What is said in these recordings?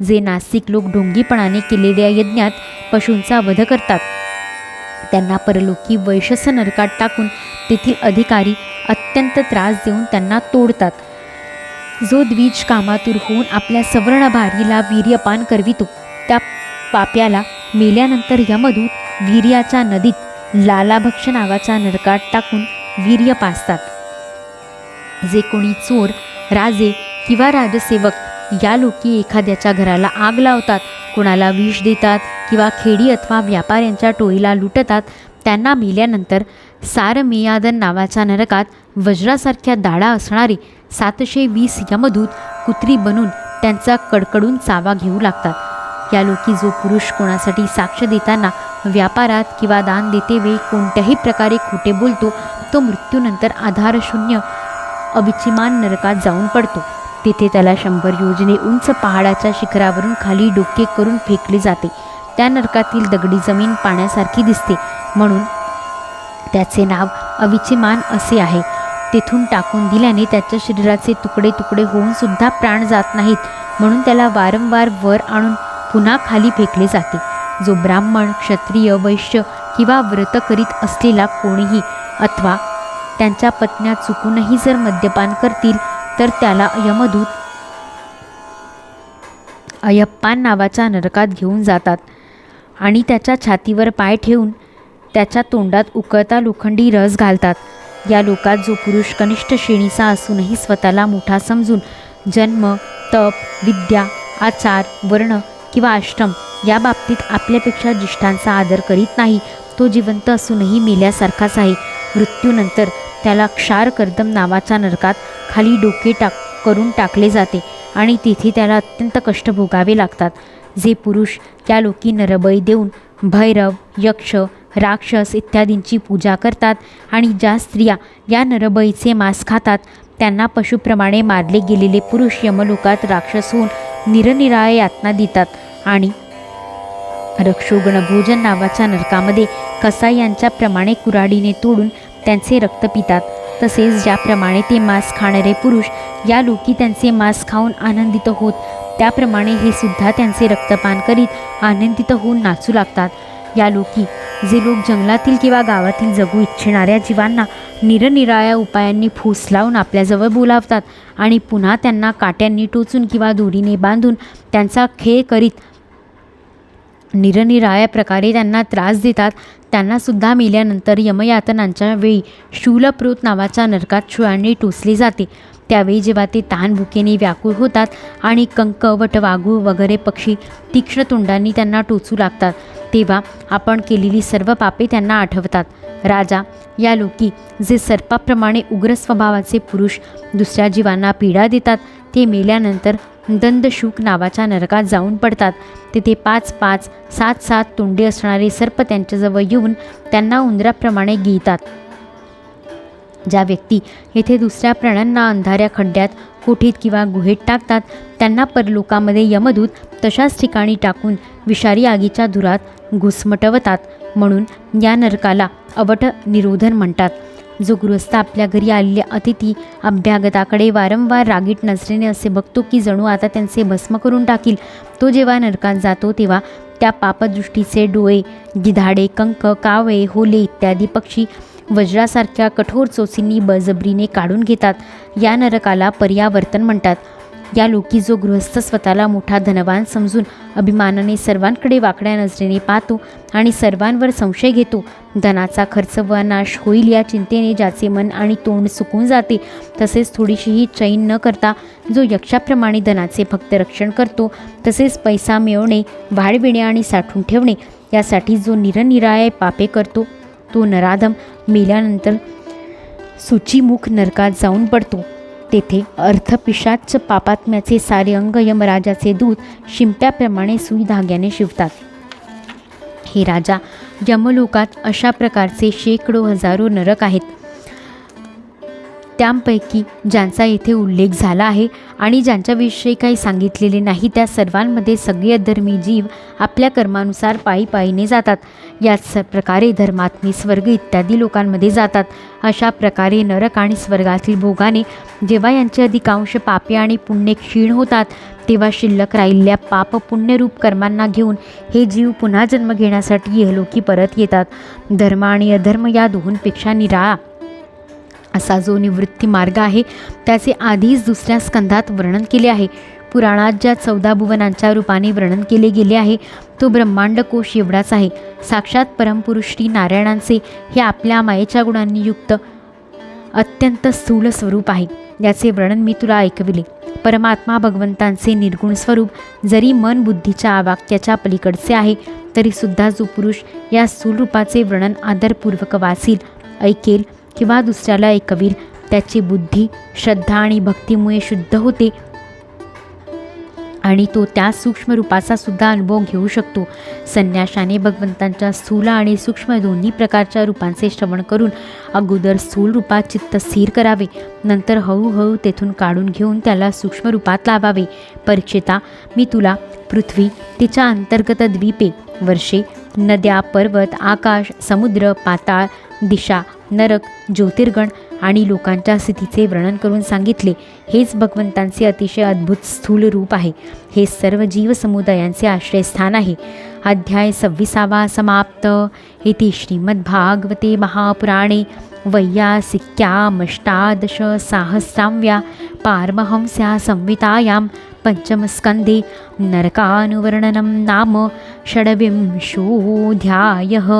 जे नास्तिक लोक ढोंगीपणाने केलेल्या यज्ञात पशूंचा वध करतात. त्यांना परलोकी वैशस नरकात टाकून तेथील अधिकारी अत्यंत त्रास देऊन त्यांना तोडतात. जो द्विज कामातूर होऊन आपल्या सवर्णभारीला वीर्यपान करवितो त्या पाप्याला मेल्यानंतर यमदूत वीर्याच्या नदीत लालाभक्ष नावाच्या नरकात टाकून वीर्य पाजतात. जे कोणी चोर राजे किंवा राजसेवक या लोकी एखाद्याच्या घराला आग लावतात कोणाला विष देतात किंवा खेडी अथवा व्यापाऱ्यांच्या टोळीला लुटतात त्यांना मेल्यानंतर सारमेयादन नावाच्या नरकात वज्रासारख्या दाडा असणारे सातशे वीस यमदूत कुत्री बनून त्यांचा कडकडून चावा घेऊ लागतात. या लोकी जो पुरुष कोणासाठी साक्ष देताना व्यापारात किंवा दान देते वेळी कोणत्याही प्रकारे खोटे बोलतो तो मृत्यूनंतर आधारशून्य अविचिमान नरकात जाऊन पडतो. तेथे त्याला शंभर योजने उंच पहाडाच्या शिखरावरून खाली डोके करून फेकले जाते. त्या नरकातील दगडी जमीन पाण्यासारखी दिसते. म्हणून त्याचे नाव अविचिमान असे आहे. तेथून टाकून दिल्याने त्याच्या शरीराचे तुकडे तुकडे होऊन सुद्धा प्राण जात नाहीत. म्हणून त्याला वारंवार वर आणून पुन्हा खाली फेकले जाते. जो ब्राह्मण क्षत्रिय वैश्य किंवा व्रत करीत असलेला कोणीही अथवा त्यांच्या पत्न्या चुकूनही जर मद्यपान करतील तर त्याला यमदूत अयप्पान नावाच्या नरकात घेऊन जातात आणि त्याच्या छातीवर पाय ठेवून त्याच्या तोंडात उकळता लोखंडी रस घालतात. या लोकात जो पुरुष कनिष्ठ श्रेणीचा असूनही स्वतःला मोठा समजून जन्म तप विद्या आचार वर्ण किंवा आश्रम या बाबतीत आपल्यापेक्षा ज्येष्ठांचा आदर करीत नाही. तो जिवंत असूनही मेल्यासारखाच आहे. मृत्यूनंतर त्याला क्षार कर्दम नावाच्या नरकात खाली डोके टाक करून टाकले जाते आणि तिथे त्याला अत्यंत कष्ट भोगावे लागतात. जे पुरुष त्या लोकी नरबळी देऊन भैरव यक्ष राक्षस इत्यादींची पूजा करतात आणि ज्या स्त्रिया या नरबळीचे मांस खातात त्यांना पशुप्रमाणे मारले गेलेले पुरुष यमलोकात राक्षस होऊन निरनिराळ्या यातना देतात आणि रक्षोगण भोजन नावाच्या नरकामध्ये कसाई यांच्याप्रमाणे कुऱ्हाडीने तोडून त्यांचे रक्त पितात. तसेच ज्याप्रमाणे ते मांस खाणारे पुरुष या लोकी त्यांचे मांस खाऊन आनंदित होत त्याप्रमाणे हे सुद्धा त्यांचे रक्तपान करीत आनंदित होऊन नाचू लागतात. या लोकी जे लोक जंगलातील किंवा गावातील जगू इच्छिणाऱ्या जीवांना निरनिराळ्या उपायांनी फूस लावून आपल्याजवळ बोलावतात आणि पुन्हा त्यांना काट्यांनी टोचून किंवा दोरीने बांधून त्यांचा खेळ करीत निरनिराळ्या प्रकारे त्यांना त्रास देतात. त्यांनासुद्धा मेल्यानंतर यमयातनांच्या वेळी शूलप्रोत नावाच्या नरकात छुळांनी टोचले जाते. त्यावेळी जेव्हा ते तहान भुकेने व्याकुळ होतात आणि कंक वट वाघू वगैरे पक्षी तीक्ष्ण तोंडांनी त्यांना टोचू लागतात तेव्हा आपण केलेली सर्व पापे त्यांना आठवतात. राजा या लोकी जे सर्पाप्रमाणे उग्र स्वभावाचे पुरुष दुसऱ्या जीवांना पीडा देतात ते मेल्यानंतर दंदशूक नावाच्या नरकात जाऊन पडतात. तिथे पाच पाच सात सात तोंडे असणारे सर्प त्यांच्याजवळ येऊन त्यांना उंदराप्रमाणे गिळतात ज्या व्यक्ती येथे दुसऱ्या प्राण्यांना अंधाऱ्या खड्ड्यात कोठीत किंवा गुहेत टाकतात त्यांना परलोकामध्ये यमदूत तशाच ठिकाणी टाकून विषारी आगीच्या धुरात घुसमटवतात म्हणून या नरकाला अवट निरोधन म्हणतात. जो गृहस्थ आपल्या घरी आलेल्या अतिथी अभ्यागताकडे वारंवार रागीट नजरेने असे बघतो की जणू आता त्यांचे भस्म करून टाकील. तो जेव्हा नरकात जातो तेव्हा त्या पापदृष्टीचे डोळे गिधाडे कंक कावळे होले इत्यादी पक्षी वज्रासारख्या कठोर चोचींनी बळजबरीने काढून घेतात. या नरकाला पर्यावर्तन म्हणतात. या लोकी जो गृहस्थ स्वतःला मोठा धनवान समजून अभिमानाने सर्वांकडे वाकड्या नजरेने पाहतो आणि सर्वांवर संशय घेतो धनाचा खर्च व नाश होईल या चिंतेने ज्याचे मन आणि तोंड सुकून जाते तसेच थोडीशीही चैन न करता जो यक्षाप्रमाणे धनाचे फक्त रक्षण करतो तसेच पैसा मिळवणे वाढविणे आणि साठवून ठेवणे यासाठी जो निरनिराळे पापे करतो तो नराधम मेल्यानंतर सुचीमुख नरकात जाऊन पडतो. तेथे अर्थपिशाच पापात्म्याचे सारे अंग यमराजाचे दूत शिंप्याप्रमाणे सुईधाग्याने शिवतात. हे राजा यमलोकात अशा प्रकारचे शेकडो हजारो नरक आहेत. त्यांपैकी ज्यांचा येथे उल्लेख झाला आहे आणि ज्यांच्याविषयी काही सांगितलेले नाही त्या सर्वांमध्ये सगळे धर्मी जीव आपल्या कर्मानुसार पायी पायीने जातात. याच स प्रकारे धर्मात्मी स्वर्ग इत्यादी लोकांमध्ये जातात. अशा प्रकारे नरक आणि स्वर्गातील भोगाने जेव्हा यांचे अधिकांश पापे आणि पुण्य क्षीण होतात तेव्हा शिल्लक राहिलेल्या पाप पुण्यरूप कर्मांना घेऊन हे जीव पुन्हा जन्म घेण्यासाठी येहलोकी परत येतात. धर्म आणि अधर्म या दोहोंपेक्षा निराळा असा जो निवृत्ती मार्ग आहे त्याचे आधीच दुसऱ्या स्कंधात वर्णन केले आहे. पुराणात ज्या चौदा भुवनांच्या रूपाने वर्णन केले गेले आहे तो ब्रह्मांड कोश एवढाच आहे. साक्षात परमपुरुष श्री नारायणांचे हे आपल्या मायेच्या गुणांनी युक्त अत्यंत स्थूल स्वरूप आहे. याचे वर्णन मी तुला ऐकविले. परमात्मा भगवंतांचे निर्गुण स्वरूप जरी मन बुद्धीच्या वाक्याच्या पलीकडचे आहे तरीसुद्धा जो पुरुष या स्थूल रूपाचे वर्णन आदरपूर्वक वाचील ऐकेल किंवा दुसऱ्याला ऐकवील. त्याची बुद्धी श्रद्धा आणि भक्तीमुळे शुद्ध होते. आणि तो त्या सूक्ष्म रूपाचा सुद्धा अनुभव घेऊ शकतो. संन्याशाने भगवंतांच्या स्थूल आणि सूक्ष्म दोन्ही प्रकारच्या रूपांचे श्रवण करून अगोदर स्थूल रूपात चित्त स्थिर करावे. नंतर हळूहळू तेथून काढून घेऊन त्याला सूक्ष्म रूपात लावावे. परीक्षिता मी तुला पृथ्वी तिच्या अंतर्गत द्वीपे वर्षे नद्या पर्वत आकाश समुद्र पाताळ दिशा नरक ज्योतिर्गण आणि लोकांच्या स्थितीचे वर्णन करून सांगितले. हेच भगवंतांचे अतिशय अद्भुत स्थूल रूप आहे. हे सर्व जीवसमुदायांचे आश्रयस्थान आहे. अध्याय सव्वीसावा समाप्त. इति श्रीमद्भागवते महापुराणे वैयासिक्यामष्टादश साहस्राव्या पारमहंस्या संहितायां पञ्चमस्कन्धे नरकानुवर्णनं नाम षड्विंशोऽध्यायः।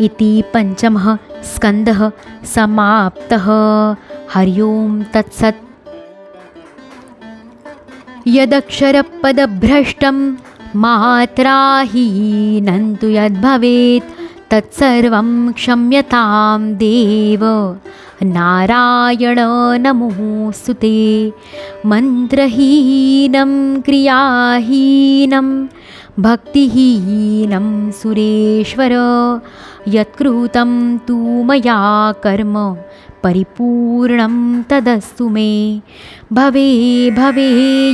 इति पञ्चमः स्कन्दः समाप्तः। हरि ओं तत्सत्। यदक्षरपदभ्रष्टं मात्राहीनं तु यद्भवेत् तत्सर्वं क्षम्यतां देव। नारायण नमोऽस्तु ते। मन्त्रहीनं क्रियाहीनं भक्तिहीनं सुरेश्वर यत्कृतं तु मया कर्म परिपूर्णं तदस्तु मे। भवे भवे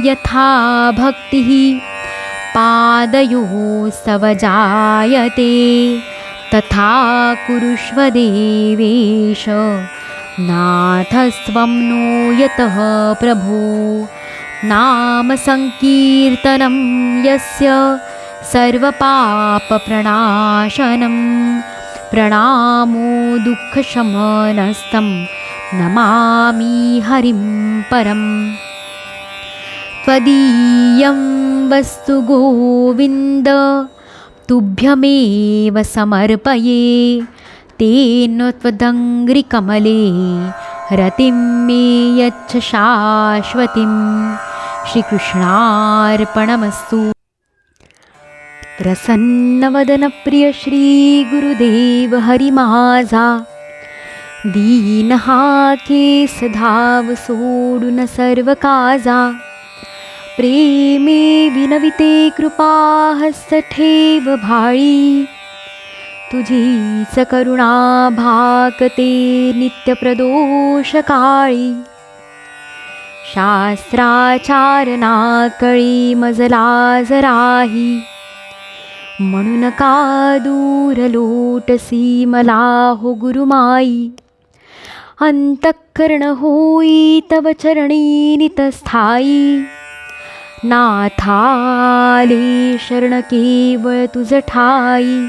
यथा भक्तिः पादयोस्तव जायते तथा कुरुष्व देवेश। नाथस्त्वं नो यतः प्रभो नाम सङ्कीर्तनं यस्य सर्वपापप्रणाशनं प्रणामो दुःखशमनस्तं नमामि हरिं परम्। त्वदीयं वस्तु गोविन्द तुभ्यमेव समर्पये तेन त्वदङ्घ्रिकमले रतिं मे यच्छ शाश्वतीं श्रीकृष्णार्पणमस्तु प्रसन्नवदनप्रिय श्रीगुरुदेव हरि माझा दीन हा केस धाव सोडून सर्व काजा प्रेमे विनविते कृपा हस्त ठेव भाळी तुझीच करुणा भाकते नित्यप्रदोष काळी शास्त्राचारणा कळी मजला जराही म्हणून का दूर लोटसी मला हो गुरुमाई? अंतःकरण होई तव चरणी नितस्थायी नाथाले शरण केवळ तुझ ठाई.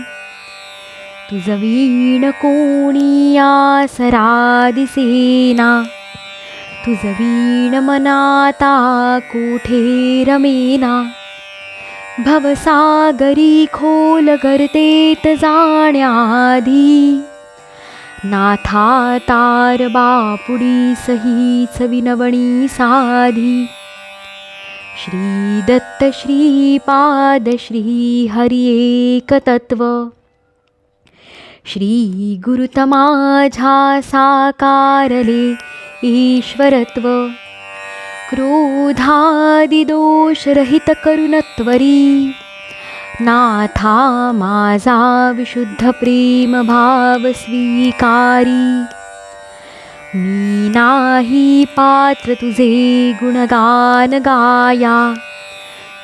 तुझ वीण कोणी आसरा दिसेना तुझ वीण मनाता कोठे रमेना? भवसागरी खोल गर्तेत जाण्याआधी नाथा तार बापुडी सहीच विनवणी साधी. श्री दत्त श्रीपाद श्री हरी श्री गुरुतमाझा साकारले ईश्वरत्व. क्रोधादिदोषरहित करुणत्वरी नाथा माझा विशुद्ध प्रेम भाव स्वीकारी मी नाही पात्र तुझे गुणगान गाया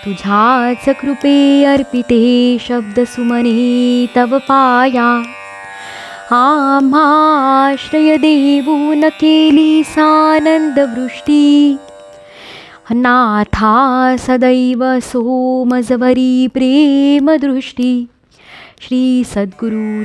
तुझ्याच कृपे अर्पिते शब्द सुमने तव पाया। आम्हाश्रय देवून केली सानंद वृष्टी नाथा सदैव सोमजवरी प्रेमदृष्टी श्री सद्गुरु